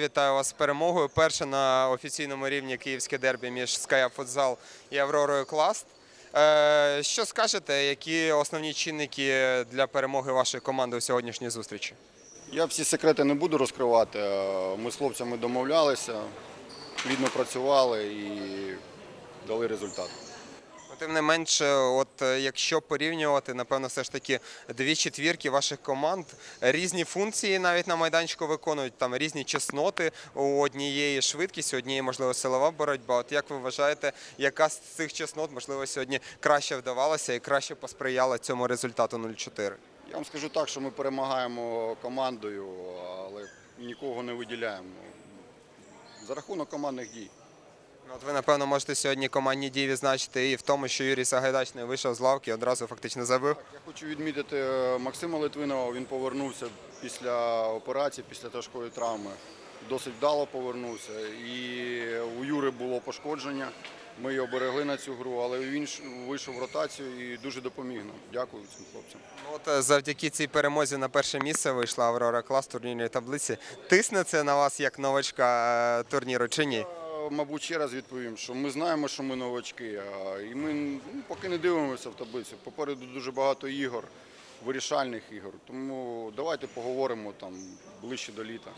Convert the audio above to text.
Вітаю вас з перемогою. Перше на офіційному рівні київське дербі між Ская Футзал і Авророю Класт. Е, Що скажете, які основні чинники для перемоги вашої команди у сьогоднішній зустрічі? Я всі секрети не буду розкривати. Е, Ми з хлопцями домовлялися, плідно працювали і дали результат. Ну, Тим не менше, от е, якщо порівнювати, напевно, все ж таки дві четвірки ваших команд різні функції навіть на майданчику виконують там різні чесноти у однієї швидкість, у однієї, можливо, силова боротьба. От як ви вважаєте, яка з цих чеснот, можливо, сьогодні краще вдавалася і краще посприяла цьому результату 0-4? Я вам скажу так, що ми перемагаємо командою, але нікого не виділяємо. За рахунок командних дій. Ну, От ви, напевно, можете сьогодні командні дії відзначити і в тому, що Юрій Сагайдач не вийшов з лавки, і одразу фактично забив. Я хочу відмітити е, Максима Литвинова. Він повернувся після операції, після тяжкої травми. Досить вдало повернувся. І у Юри було пошкодження. Ми його берегли на цю гру, але він вийшов в ротацію і дуже допоміг нам. Дякую цим хлопцям. Ну, От е, завдяки цій перемозі на перше місце вийшла Аврора Клас в турнірній таблиці. Тисне це на вас як новачка е, турніру чи ні? Мабуть, ще раз відповім, що ми знаємо, що ми новачки, і ми ну, поки не дивимося в таблицю. Попереду дуже багато ігор, вирішальних ігор. Тому давайте поговоримо там ближче до літа.